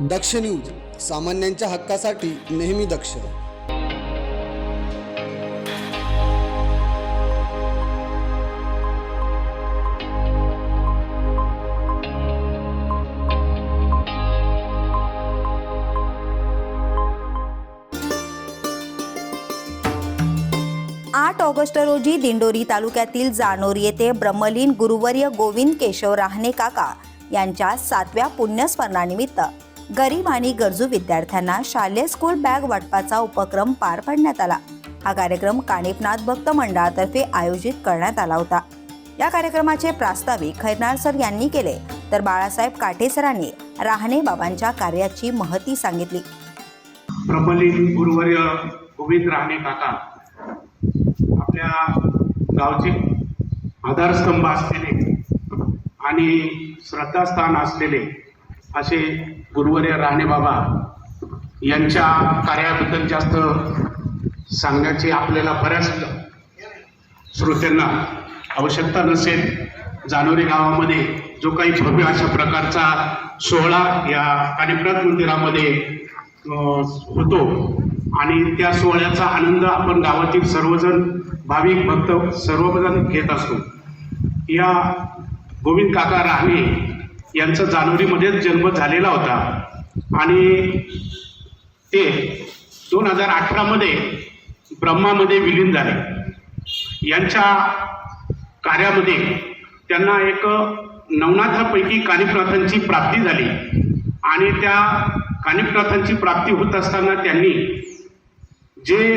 दक्ष news सामान्यांच्या हक्कासाठी नेहमी दक्ष. आठ ऑगस्ट रोजी दिंडोरी तालुक्यातील जानोर येथे ब्रह्मलीन गुरुवर्य गोविंद केशव राहणे काका यांच्या सातव्या पुण्यस्मरणानिमित्त गरीब आणि गरजू विद्यार्थ्यांना शालेय स्कूल बॅग वाटपाचा उपक्रम पार पाडण्यात आला. हा कार्यक्रम कानिपनाथ भक्त मंडळातर्फे आयोजित करण्यात आला होता. या कार्यक्रमाचे प्रास्ताविक खैरनार सर यांनी केले तर बाळासाहेब काठेसरांनी राहणे बाबांच्या कार्याची महती सांगितली. गुरुवर्य गोविंद राहणे काका आपल्या गावचे आधारस्तंभ असलेले आणि श्रद्धास्थान असलेले असे गुरुवर्य राहणे बाबा यांच्या कार्याबद्दल जास्त सांगण्याची आपल्याला बऱ्याच श्रोत्यांना आवश्यकता नसेल. जानोरी गावामध्ये जो काही भव्य अशा प्रकारचा सोहळा या कानिप्रत मंदिरामध्ये होतो. आणि त्या सोहळ्याचा आनंद आपण गावातील सर्वजण भाविक भक्त सर्वजण घेत असतो. या गोविंद काका राहणे यांचा जानेवारीमध्येच जन्म झालेला होता. आणि ते दोन हजार अठरामध्ये ब्रह्मामध्ये विलीन झाले. यांच्या कार्यामध्ये त्यांना एक नवनाथापैकी कानिप्रथांची प्राप्ती झाली. आणि त्या कानिप्रथांची प्राप्ती होत असताना त्यांनी जे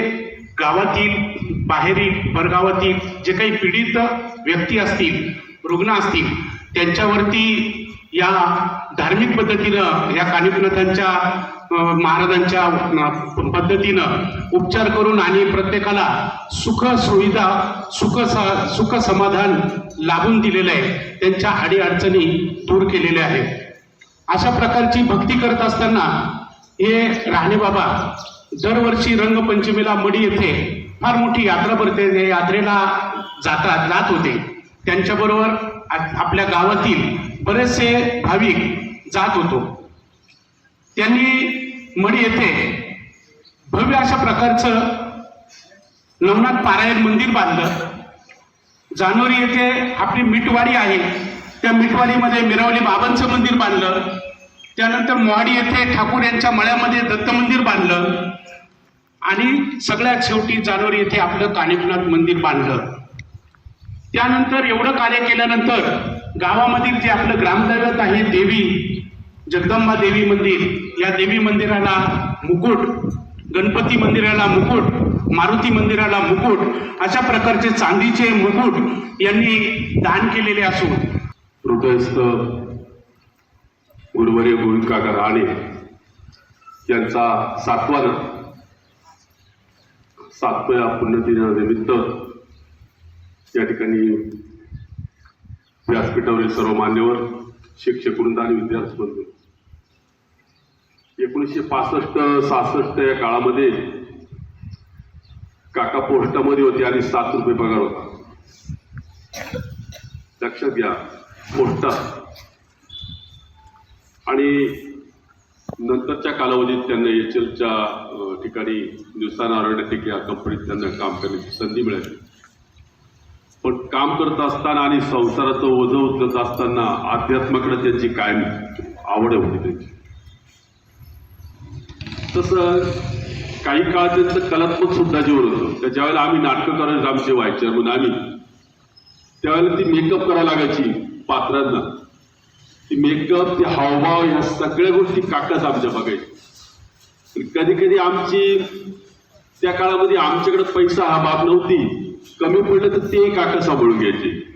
गावातील बाहेरील परगावातील जे काही पीडित व्यक्ती असतील रुग्ण असतील त्यांच्यावरती या धार्मिक पद्धतीनं या कानिपनाथांच्या महाराजांच्या पद्धतीनं उपचार करून आणि प्रत्येकाला सुख सुविधा सुख स- सुख समाधान लाभून दिलेलं आहे. त्यांच्या अडीअडचणी दूर केलेल्या आहेत. अशा प्रकारची भक्ती करत असताना हे राहणे बाबा दरवर्षी रंगपंचमीला मडी येथे फार मोठी यात्रा भरते यात्रेला जातात जात होते. त्यांच्याबरोबर आ- आपल्या गावातील बरेचसे भाविक जात होतो. त्यांनी मडी येथे भव्य अशा प्रकारचं नवनाथ पारायण मंदिर बांधलं. जानोरी येथे आपली मिठवाडी आहे. त्या मिठवाडीमध्ये मिरावली बाबांचं मंदिर बांधलं. त्यानंतर मोहाडी येथे ठाकूर यांच्या मळ्यामध्ये दत्त मंदिर बांधलं. आणि सगळ्यात शेवटी जानोरी येथे आपलं कानिपनाथ मंदिर बांधलं. त्यानंतर एवढं कार्य केल्यानंतर गावामधील जे आपलं ग्रामदैवत आहे देवी जगदंबा देवी मंदिर या देवी मंदिराला मुकुट गणपती मंदिराला मुकुट मारुती मंदिराला मुकुट अशा प्रकारचे चांदीचे मुकुट यांनी दान केलेले असून हृदयस्थ गुरुवर्य गोविंद काका राणे यांचा सातवा सातव्या पुण्यदिनानिमित्त या ठिकाणी व्यासपीठावरील सर्व मान्यवर शिक्षक वृंद आणि विद्यार्थी बंधू एकोणीसशे पासष्ट सहासष्ट या काळामध्ये काका पोस्टामध्ये होते आणि सात रुपये पगार होता. लक्षात घ्या पोस्टात आणि नंतरच्या कालावधीत त्यांना एच एलच्या ठिकाणी हिंदुस्थान एरोनॉटिक या कंपनीत त्यांना काम करण्याची संधी मिळाली. पण काम करत असताना आणि संसाराचं ओझं उचलत असताना अध्यात्माकडे त्यांची कायम आवड होती त्यांची. तसं काही काळ त्यांचं कलात्मक सुद्धा जीवन होतं. तर ज्यावेळेला आम्ही नाटकं करायचं आमचे व्हायचे म्हणून आम्ही त्यावेळेला ती मेकअप करायला लागायची पात्रांना. ती मेकअप ते हावभाव ह्या सगळ्या गोष्टी काकाच आमच्या बघायची कधी कधी आमची त्या काळामध्ये आमच्याकडे पैसा हा बाब नव्हती. कमी पडलं तर ते काका सांभाळून घ्यायचे.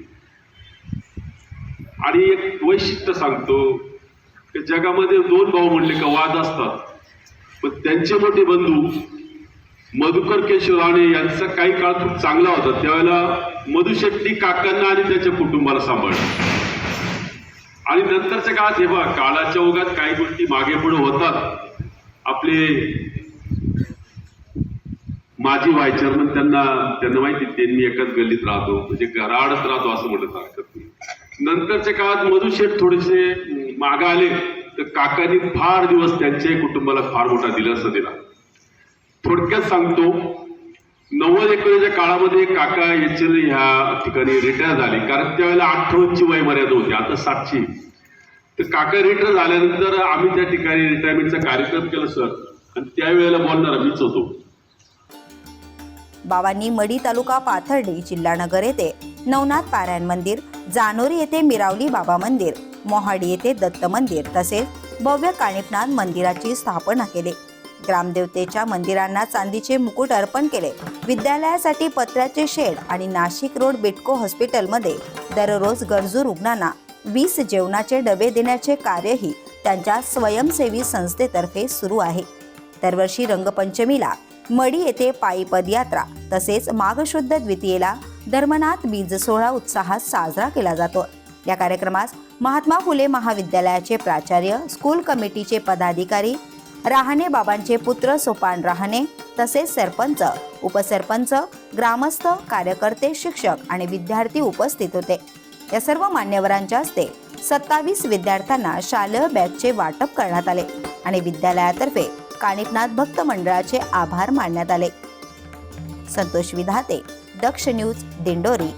आणि एक वैशिष्ट्य सांगतो की जगामध्ये दोन भाऊ म्हणले का वाद असतात. पण त्यांचे मोठे बंधू मधुकर केशव राणे यांचा काही काळ खूप चांगला होता. त्यावेळेला मधुशेट्टी काकांना आणि त्याच्या कुटुंबाला सांभाळलं. आणि नंतरच्या काळात हे बघा काळाच्या ओघात काही गोष्टी मागे पुढे होतात. आपले माझी वाय चेअरमन त्यांना त्यांना माहिती त्यांनी एकाच गल्लीत राहतो. म्हणजे घराडच राहतो असं म्हणत हरकत नाही. नंतरच्या काळात मधुशेठ थोडेसे मागे आले. तर काकांनी फार दिवस त्यांच्याही कुटुंबाला फार मोठा दिलासा दिला. थोडक्यात सांगतो नव्वद एकोणीच्या काळामध्ये काका याचे ह्या ठिकाणी रिटायर झाले. कारण त्यावेळेला अठ्ठावन्नची वय मर्यादा होती. आता सातशे तर काका रिटायर झाल्यानंतर आम्ही त्या ठिकाणी रिटायरमेंटचा कार्यक्रम केला सर आणि त्यावेळेला बोलणार मीच होतो. बाबांनी मडी तालुका पाथर्डी जिल्हानगर येथे नवनाथ पारायण मंदिर जानोरी येथे मिरावली बाबा मंदिर मोहाडी येथे दत्त मंदिर तसेच भव्य काणिपनाथ मंदिराची स्थापना केली. ग्रामदेवतेच्या मंदिरांना चांदीचे मुकुट अर्पण केले. विद्यालयासाठी पत्र्याचे शेड आणि नाशिक रोड बिटको हॉस्पिटलमध्ये दररोज गरजू रुग्णांना वीस जेवणाचे डबे देण्याचे कार्यही त्यांच्या स्वयंसेवी संस्थेतर्फे सुरू आहे. दरवर्षी रंगपंचमीला मडी येथे पायी पदयात्रा तसेच माघशुद्ध द्वितीयेला धर्मनाथ बीज सोहळा उत्साहात साजरा केला जातो. या कार्यक्रमास महात्मा फुले महाविद्यालयाचे प्राचार्य स्कूल कमिटीचे पदाधिकारी राहणे बाबांचे पुत्र सोपान राहणे तसेच सरपंच उपसरपंच ग्रामस्थ कार्यकर्ते शिक्षक आणि विद्यार्थी उपस्थित होते. या सर्व मान्यवरांच्या हस्ते सत्तावीस विद्यार्थ्यांना शालेय बॅगचे वाटप करण्यात आले आणि विद्यालयातर्फे काणिकनाथ भक्त मंडळाचे आभार मानण्यात आले. संतोष विधाते दक्ष न्यूज दिंडोरी.